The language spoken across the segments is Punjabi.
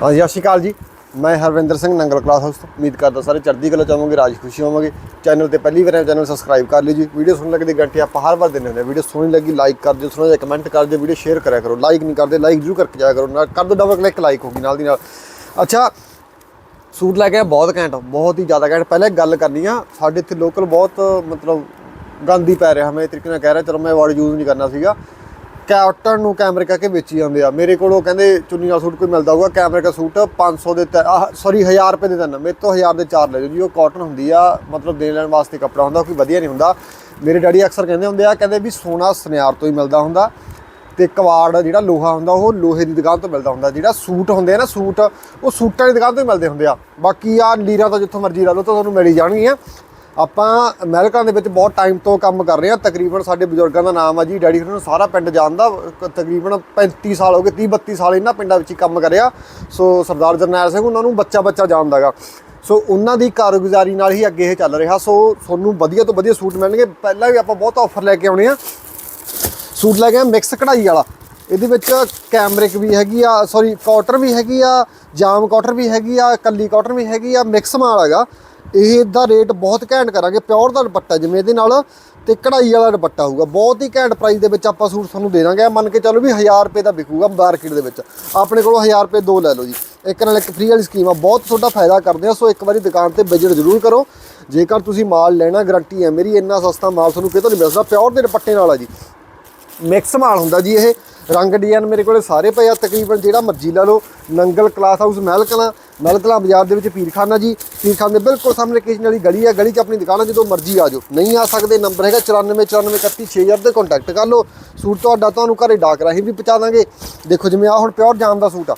ਹਾਂਜੀ ਸਤਿ ਸ਼੍ਰੀ ਅਕਾਲ ਜੀ। ਮੈਂ ਹਰਵਿੰਦਰ ਸਿੰਘ, ਨੰਗਲ ਕਲਾਸ ਹਾਊਸ ਉਮੀਦ ਕਰਦਾ ਸਾਰੇ ਚੜ੍ਹਦੀ ਕਲਾ ਚਾਹੋਗੇ ਰਾਜ ਖੁਸ਼ੀ ਹੋਵਾਂਗੇ। ਚੈਨਲ ਤੇ ਪਹਿਲੀ ਵਾਰ ਚੈਨਲ ਸਬਸਕ੍ਰਾਈਬ ਕਰ ਲਿਓ ਜੀ। ਵੀਡੀਓ ਸੁਣਨ ਲੱਗੇ ਦੀ ਗਰੰਟੀ ਆਪਾਂ ਹਰ ਵਾਰ ਦਿੰਦੇ ਹੁੰਦੇ ਆ ਵੀਡੀਓ ਸੋਹਣੀ ਲੱਗੀ ਲਾਈਕ ਕਰ ਦਿਓ, ਸੁਣੋ ਜਿਹਾ ਕਮੈਂਟ ਕਰ ਦਿਓ, ਵੀਡੀਓ ਸ਼ੇਅਰ ਕਰਿਆ ਕਰੋ। ਲਾਈਕ ਨਹੀਂ ਕਰਦੇ ਲਾਈਕ ਜ਼ਰੂਰ ਕਰਕੇ ਜਾਇਆ ਕਰੋ। ਨਾਲ ਕਰ ਦਿਓ ਡਬਲ ਕਲਿੱਕ ਲਾਈਕ ਹੋਗੀ ਨਾਲ ਦੀ ਨਾਲ। ਅੱਛਾ, ਸੂਟ ਲੈ ਕੇ ਆਇਆ ਬਹੁਤ ਘੈਂਟ, ਬਹੁਤ ਹੀ ਜ਼ਿਆਦਾ ਘੈਂਟ। ਪਹਿਲਾਂ ਗੱਲ ਕਰਨੀ ਆ, ਸਾਡੇ ਇੱਥੇ ਲੋਕਲ ਬਹੁਤ, ਮਤਲਬ ਗੰਦੀ ਪੈ ਰਿਹਾ, ਮੈਂ ਤਰੀਕੇ ਨਾਲ ਕਹਿ ਰਿਹਾ। ਚਲੋ, ਮੈਂ ਵਰਡ ਯੂਜ਼ ਨਹੀਂ ਕਰਨਾ ਸੀਗਾ। ਕੈਪਟਨ ਨੂੰ ਕੈਮਰੇ ਕਰਕੇ ਵੇਚੀ ਜਾਂਦੇ ਆ। ਮੇਰੇ ਕੋਲ ਉਹ ਕਹਿੰਦੇ ਚੁੰਨੀ ਵਾਲਾ ਸੂਟ ਕੋਈ ਮਿਲਦਾ ਹੋਊਗਾ, ਕੈਮਰੇ ਦਾ ਸੂਟ 500 ਦੇ ਸੌਰੀ 1000 ਰੁਪਏ ਦੇ ਤਿੰਨ ਮੇਰੇ ਤੋਂ 1000 ਦੇ ਚਾਰ ਲੈ ਜਾਓ ਜੀ। ਉਹ ਕਾਟਨ ਹੁੰਦੀ ਆ, ਮਤਲਬ ਦੇਣ ਲੈਣ ਵਾਸਤੇ ਕੱਪੜਾ ਹੁੰਦਾ, ਕੋਈ ਵਧੀਆ ਨਹੀਂ ਹੁੰਦਾ। ਮੇਰੇ ਡੈਡੀ ਅਕਸਰ ਕਹਿੰਦੇ ਹੁੰਦੇ ਆ, ਕਹਿੰਦੇ ਵੀ ਸੋਨਾ ਸੁਨਿਆਰ ਤੋਂ ਹੀ ਮਿਲਦਾ ਹੁੰਦਾ। ਤੇ ਕਵਾੜ ਜਿਹੜਾ ਲੋਹਾ ਹੁੰਦਾ, ਉਹ ਲੋਹੇ ਦੀ ਦੁਕਾਨ ਤੋਂ ਮਿਲਦਾ ਹੁੰਦਾ। ਜਿਹੜਾ ਸੂਟ ਹੁੰਦੇ ਆ ਨਾ ਸੂਟ, ਉਹ ਸੂਟਾਂ ਦੀ ਦੁਕਾਨ ਤੋਂ ਹੀ ਮਿਲਦੇ ਹੁੰਦੇ ਆ। ਬਾਕੀ ਆ ਲੀਰਾਂ ਤਾਂ ਜਿੱਥੋਂ ਮਰਜ਼ੀ ਲਾ ਲਓ, ਤਾਂ ਤੁਹਾਨੂੰ ਮਿਲ ਹੀ ਜਾਣਗੀਆਂ। ਆਪਾਂ ਅਮਰੀਕਾ ਦੇ ਵਿੱਚ ਬਹੁਤ ਟਾਈਮ ਤੋਂ ਕੰਮ ਕਰ ਰਹੇ ਹਾਂ। ਤਕਰੀਬਨ ਸਾਡੇ ਬਜ਼ੁਰਗਾਂ ਦਾ ਨਾਮ ਆ ਜੀ। ਡੈਡੀ ਉਹਨਾਂ ਨੂੰ ਸਾਰਾ ਪਿੰਡ ਜਾਣਦਾ। ਤਕਰੀਬਨ 35 ਸਾਲ ਹੋ ਗਏ 30 32 ਸਾਲ ਇਹਨਾਂ ਪਿੰਡਾਂ ਵਿੱਚ ਹੀ ਕੰਮ ਕਰਿਆ ਸੋ ਸਰਦਾਰ ਜਰਨੈਲ ਸਿੰਘ ਉਹਨਾਂ ਨੂੰ ਬੱਚਾ ਬੱਚਾ ਜਾਣਦਾਗਾ ਸੋ ਉਹਨਾਂ ਦੀ ਕਾਰਗੁਜ਼ਾਰੀ ਨਾਲ ਹੀ ਅੱਗੇ ਇਹ ਚੱਲ ਰਿਹਾ। ਸੋ ਤੁਹਾਨੂੰ ਵਧੀਆ ਤੋਂ ਵਧੀਆ ਸੂਟ ਮਿਲਣਗੇ। ਪਹਿਲਾਂ ਵੀ ਆਪਾਂ ਬਹੁਤ ਆਫਰ ਲੈ ਕੇ ਆਉਣੇ ਆ। ਸੂਟ ਲੈ ਕੇ ਮਿਕਸ ਕਢਾਈ ਵਾਲਾ। ਇਹਦੇ ਵਿੱਚ ਕੈਮਰਿਕ ਵੀ ਹੈਗੀ ਆ ਸੌਰੀ ਕਾਟਰ ਵੀ ਹੈਗੀ ਆ, ਜਾਮ ਕਾਟਰ ਵੀ ਹੈਗੀ ਆ, ਕੱਲੀ ਕਾਟਰ ਵੀ ਹੈਗੀ ਆ ਮਿਕਸ ਮਾਲ ਹੈਗਾ। ਇਹ ਦਾ ਰੇਟ ਬਹੁਤ ਘੈਂਟ ਕਰਾਂਗੇ, ਪਿਓਰ ਦਾ ਦੁਪੱਟਾ ਜਿਵੇਂ ਇਹਦੇ ਨਾਲ ਤੇ ਕਢਾਈ ਵਾਲਾ ਦੁਪੱਟਾ ਹੋਊਗਾ। ਬਹੁਤ ਹੀ ਘੈਂਟ ਪ੍ਰਾਈਸ ਦੇ ਵਿੱਚ ਆਪਾਂ ਸੂਟ ਤੁਹਾਨੂੰ ਦੇ ਦਾਂਗੇ। ਮੰਨ ਕੇ ਚੱਲੋ ਵੀ 1000 ਰੁਪਏ ਦਾ ਵਿਕੂਗਾ ਮਾਰਕੀਟ ਦੇ ਵਿੱਚ। ਆਪਣੇ ਕੋਲੋਂ 1000 ਰੁਪਏ ਦੋ ਲੈ ਲਓ ਜੀ। ਇੱਕ ਨਾਲ ਇੱਕ ਫ੍ਰੀ ਵਾਲੀ ਸਕੀਮ ਆ, ਬਹੁਤ ਤੁਹਾਡਾ ਫਾਇਦਾ ਕਰਦੇ ਆ। ਸੋ ਇੱਕ ਵਾਰੀ ਦੁਕਾਨ ਤੇ ਵਿਜ਼ਿਟ ਜ਼ਰੂਰ ਕਰੋ। ਜੇਕਰ ਤੁਸੀਂ ਮਾਲ ਲੈਣਾ ਗਰੰਟੀ ਹੈ ਮੇਰੀ, ਇੰਨਾ ਸਸਤਾ ਮਾਲ ਤੁਹਾਨੂੰ ਕਿਤੋਂ ਨਹੀਂ ਮਿਲਦਾ ਪਿਓਰ ਦੇ ਦੁਪੱਟੇ ਨਾਲ ਆ ਜੀ। ਮਿਕਸ ਮਾਲ ਹੁੰਦਾ ਜੀ ਇਹ। ਰੰਗ ਡਿਜ਼ਾਈਨ ਮੇਰੇ ਕੋਲੇ ਸਾਰੇ ਪਏ ਆ, ਤਕਰੀਬਨ ਜਿਹੜਾ ਮਰਜ਼ੀ ਲੈ ਲਓ। ਨੰਗਲ, ਕਲਾਸ ਹਾਊਸ, ਮਹਿਲਕਲਾਂ ਮਹਿਲਕਲਾਂ ਬਾਜ਼ਾਰ ਦੇ ਵਿੱਚ ਪੀਰਖਾਨਾ ਜੀ। ਪੀਰਖਾਨੇ ਦੇ ਬਿਲਕੁਲ ਸਾਹਮਣੇ ਕਿਚਨ ਵਾਲੀ ਗਲੀ ਆ, ਗਲੀ 'ਚ ਆਪਣੀ ਦੁਕਾਨ ਆ, ਜਦੋਂ ਮਰਜ਼ੀ ਆ ਜਾਓ। ਨਹੀਂ ਆ ਸਕਦੇ, ਨੰਬਰ ਹੈਗਾ 9494316000 'ਤੇ ਕੰਟੈਕਟ ਕਰ ਲਓ। ਸੂਟ ਤੁਹਾਡਾ ਤੁਹਾਨੂੰ ਘਰੇ ਡਾਕ ਰਾਹੀਂ ਵੀ ਪਹੁੰਚਾ ਦਾਂਗੇ। ਦੇਖੋ ਜਿਵੇਂ ਆ ਹੁਣ ਪਿਓਰ ਜਾਮ ਦਾ ਸੂਟ ਆ।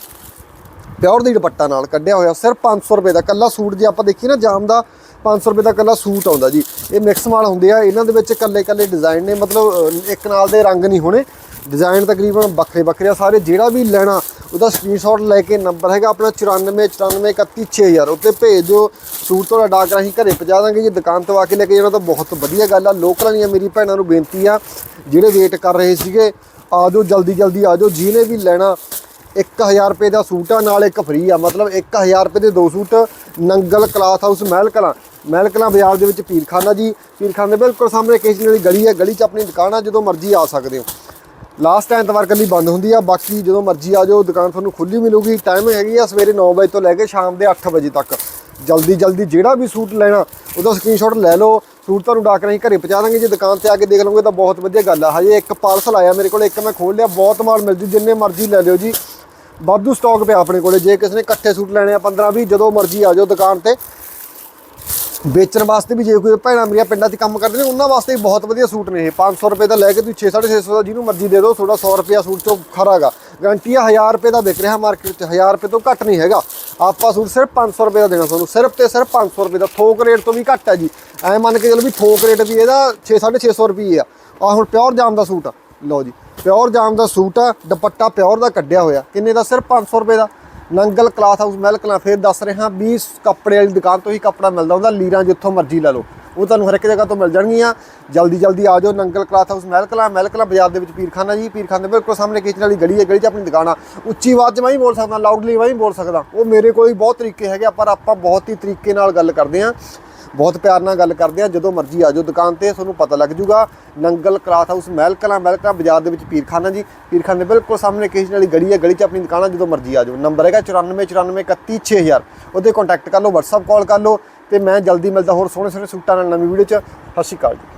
ਪਿਓਰ ਦੀ ਦੁਪੱਟਾ ਨਾਲ ਕੱਢਿਆ ਹੋਇਆ, ਸਿਰਫ 500 ਰੁਪਏ ਦਾ ਕੱਲਾ ਸੂਟ ਜੇ ਆਪਾਂ ਦੇਖੀ ਨਾ, ਜਾਮ ਦਾ 500 ਰੁਪਏ ਦਾ ਕੱਲਾ ਸੂਟ ਆਉਂਦਾ ਜੀ। ਇਹ ਮਿਕਸ ਮਾਲ ਹੁੰਦੇ ਆ, ਇਹਨਾਂ ਦੇ ਵਿੱਚ ਕੱਲੇ ਕੱਲੇ ਡਿਜ਼ਾਈਨ ਨੇ, ਮਤਲਬ ਇੱਕ ਨਾਲ ਦੇ ਰੰਗ ਨਹੀਂ ਹੋਣੇ। ਡਿਜ਼ਾਈਨ ਤਕਰੀਬਨ ਵੱਖਰੇ ਵੱਖਰੇ ਆ, ਸਾਰੇ ਜਿਹੜਾ ਵੀ ਲੈਣਾ, ਉਹਦਾ ਸਕਰੀਨਸ਼ਾਟ ਲੈ ਕੇ ਨੰਬਰ ਹੈਗਾ ਆਪਣਾ 94 94 31 6000 ਉੱਤੇ ਭੇਜ ਦਿਓ ਸੂਟ ਤੁਹਾਡਾ ਡਾਕ ਰਾਹੀਂ ਘਰੇ ਪਹੁੰਚਾ ਦਾਂਗੇ ਜੇ, ਦੁਕਾਨ ਤੋਂ ਆ ਕੇ ਲੈ ਕੇ ਜਾਣਾ ਤਾਂ ਬਹੁਤ ਵਧੀਆ ਗੱਲ ਆ। ਲੋਕਲਾਂ ਦੀਆਂ ਮੇਰੀ ਭੈਣਾਂ ਨੂੰ ਬੇਨਤੀ ਆ, ਜਿਹੜੇ ਵੇਟ ਕਰ ਰਹੇ ਸੀਗੇ, ਆ ਜਾਓ, ਜਲਦੀ ਜਲਦੀ ਆ ਜਾਓ, ਜਿਹਨੇ ਵੀ ਲੈਣਾ 1000 ਰੁਪਏ ਦਾ ਸੂਟ ਆ, ਨਾਲ ਇੱਕ ਫ੍ਰੀ ਆ। ਮਤਲਬ 1000 ਰੁਪਏ ਦੇ ਦੋ suit Nangal cloth house Mehal Kalan. Mehal Kalan ਬਾਜ਼ਾਰ ਦੇ ਵਿੱਚ ਪੀਰਖਾਨਾ ਜੀ। ਪੀਰਖਾਨੇ ਦੇ ਬਿਲਕੁਲ ਸਾਹਮਣੇ ਕਿਸੇ ਵਾਲੀ ਗਲੀ ਹੈ। ਗਲੀ 'ਚ ਆਪਣੀ ਦੁਕਾਨ ਆ, ਜਦੋਂ ਮਰਜ਼ੀ ਆ ਸਕਦੇ ਹੋ। ਲਾਸਟ ਐਤਵਾਰ ਕੱਲੀ ਬੰਦ ਹੁੰਦੀ ਆ। ਬਾਕੀ ਜਦੋਂ ਮਰਜ਼ੀ ਆ ਜਾਓ, ਦੁਕਾਨ ਤੁਹਾਨੂੰ ਖੁੱਲੀ ਮਿਲੂਗੀ। ਟਾਈਮ ਹੈਗੀ ਆ ਸਵੇਰੇ 9 ਵਜੇ ਤੋਂ ਲੈ ਕੇ ਸ਼ਾਮ ਦੇ 8 ਵਜੇ ਤੱਕ। ਜਲਦੀ ਜਲਦੀ ਜਿਹੜਾ ਵੀ ਸੂਟ ਲੈਣਾ, ਉਹਦਾ ਸਕਰੀਨਸ਼ਾਟ ਲੈ ਲਓ। ਸੂਟ ਤੁਹਾਨੂੰ ਡਾਕ ਰਾਹੀਂ ਘਰੇ ਪਹੁੰਚਾ ਦਾਂਗੇ। ਜੇ ਦੁਕਾਨ ਤੇ ਆ ਕੇ ਦੇਖ ਲਓਗੇ ਤਾਂ ਬਹੁਤ ਵਧੀਆ ਗੱਲ ਆ। ਹਜੇ ਇੱਕ ਪਾਰਸਲ ਆਇਆ ਮੇਰੇ ਕੋਲ, ਇੱਕ ਮੈਂ ਖੋਲ ਲਿਆ। ਬਹੁਤ ਮਾਲ ਮਿਲਦੀ, ਜਿੰਨੇ ਮਰਜ਼ੀ ਲੈ ਲਿਓ ਜੀ। ਵਾਧੂ ਸਟਾਕ ਪਿਆ ਆਪਣੇ ਕੋਲੇ। ਜੇ ਕਿਸੇ ਨੇ ਇਕੱਠੇ ਸੂਟ ਲੈਣੇ ਆ 15 20 ਜਦੋਂ ਮਰਜ਼ੀ ਆ ਜਾਓ ਦੁਕਾਨ ਤੇ। ਵੇਚਣ ਵਾਸਤੇ ਵੀ ਜੇ ਕੋਈ ਭੈਣਾਂ ਮੇਰੀਆਂ ਪਿੰਡਾਂ 'ਚ ਕੰਮ ਕਰਦੇ ਨੇ, ਉਹਨਾਂ ਵਾਸਤੇ ਵੀ ਬਹੁਤ ਵਧੀਆ ਸੂਟ ਨੇ ਇਹ। 500 ਰੁਪਏ ਦਾ ਲੈ ਕੇ ਤੁਸੀਂ 6 650 ਦਾ ਜਿਹਨੂੰ ਮਰਜ਼ੀ ਦੇ ਦਿਓ ਥੋੜਾ 100 ਰੁਪਿਆ ਸੂਟ ਚੋਂ ਖਰਾਗਾ ਗਾਰੰਟੀ ਆ 1000 ਰੁਪਏ ਦਾ ਵਿਕ ਰਿਹਾ ਮਾਰਕੀਟ 'ਚ। 1000 ਰੁਪਏ ਤੋਂ ਘੱਟ ਨਹੀਂ ਹੈਗਾ। ਆਪਾਂ ਸੂਟ ਸਿਰਫ 500 ਰੁਪਏ ਦਾ ਦੇਣਾ ਤੁਹਾਨੂੰ। ਸਿਰਫ ਤੇ ਸਿਰਫ 500 ਰੁਪਏ ਦਾ। ਥੋਕ ਰੇਟ ਤੋਂ ਵੀ ਘੱਟ ਹੈ ਜੀ। ਐ ਮੰਨ ਕੇ ਚਲੋ ਵੀ ਥੋਕ ਰੇਟ ਵੀ ਇਹਦਾ 6 650 ਰੁਪਏ ਆ। ਆ ਹੁਣ ਪਿਓਰ ਜਾਮ ਦਾ ਸੂਟ ਆ। ਲਓ ਜੀ ਪਿਓਰ ਜਾਮ ਦਾ ਸੂਟ ਆ ਦੁਪੱਟਾ ਪਿਓਰ ਦਾ ਕੱਢਿਆ ਹੋਇਆ ਕਿੰਨੇ ਦਾ? ਸਿਰਫ 500 ਰੁਪਏ ਦਾ। ਨੰਗਲ ਕਲਾਥ ਹਾਊਸ ਮਹਿਲਕਲਾਂ ਫੇਰ ਦੱਸ ਰਿਹਾ 20 ਕੱਪੜੇ ਵਾਲੀ ਦੁਕਾਨ ਤੋਂ ਹੀ ਕੱਪੜਾ ਮਿਲਦਾ ਹੁੰਦਾ ਲੀਰਾਂ ਜਿੱਥੋਂ ਮਰਜ਼ੀ ਲੈ ਲਓ। ਉਹ ਤੁਹਾਨੂੰ ਹਰ ਇੱਕ ਜਗ੍ਹਾ ਤੋਂ ਮਿਲ ਜਾਣਗੀਆਂ। ਜਲਦੀ ਜਲਦੀ ਆ ਜਾਓ ਨੰਗਲ ਕਲਾਥ ਹਾਊਸ ਮਹਿਲਕਲਾਂ ਮਹਿਲਕਲਾਂ ਬਾਜ਼ਾਰ ਦੇ ਵਿੱਚ ਪੀਰਖਾਨਾ ਜੀ ਪੀਰਖਾਨੇ ਦੇ ਬਿਲਕੁਲ ਸਾਹਮਣੇ ਕਿਚਨ ਵਾਲੀ ਗਲੀ ਹੈ ਗਲੀ 'ਚ ਆਪਣੀ ਦੁਕਾਨ ਆ। ਉੱਚੀ ਆਵਾਜ਼ 'ਚ ਮੈਂ ਹੀ ਬੋਲ ਸਕਦਾ ਲਾਊਡਲੀ ਮੈਂ ਹੀ ਬੋਲ ਸਕਦਾ। ਉਹ ਮੇਰੇ ਕੋਲ ਵੀ ਬਹੁਤ ਤਰੀਕੇ ਹੈਗੇ ਆ, ਪਰ ਆਪਾਂ ਬਹੁਤ ਹੀ ਤਰੀਕੇ ਨਾਲ ਗੱਲ ਕਰਦੇ ਹਾਂ। ਬਹੁਤ ਪਿਆਰ ਨਾਲ ਗੱਲ ਕਰਦੇ ਆ। ਜਦੋਂ ਮਰਜ਼ੀ ਆ ਜਾਓ ਦੁਕਾਨ ਤੇ, ਤੁਹਾਨੂੰ ਪਤਾ ਲੱਗ ਜੂਗਾ। ਨੰਗਲ ਕਲਾਥ ਹਾਊਸ ਮਹਿਲ ਕਲਾਂ ਬਾਜ਼ਾਰ ਦੇ ਵਿੱਚ ਪੀਰਖਾਨਾ ਜੀ। ਪੀਰਖਾਨੇ ਦੇ ਬਿਲਕੁਲ ਸਾਹਮਣੇ ਕਿਸੇ ਵਾਲੀ ਗਲੀ ਹੈ, ਗਲੀ 'ਚ ਆਪਣੀ ਦੁਕਾਨ ਆ, ਜਦੋਂ ਮਰਜ਼ੀ ਆ ਜਾਓ। ਨੰਬਰ ਹੈਗਾ 94 94 31 6000 ਉਹਦੇ ਕੰਟੈਕਟ ਕਰ ਲਓ, WhatsApp ਕਾਲ ਕਰ ਲਓ ਤੇ ਮੈਂ ਜਲਦੀ ਮਿਲਦਾ ਹੋਰ ਸੋਹਣੇ ਸੋਹਣੇ ਸੂਟਾਂ ਨਾਲ ਨਵੀਂ ਵੀਡੀਓ 'ਚ। ਸਤਿ ਸ਼੍ਰੀ ਅਕਾਲ ਜੀ।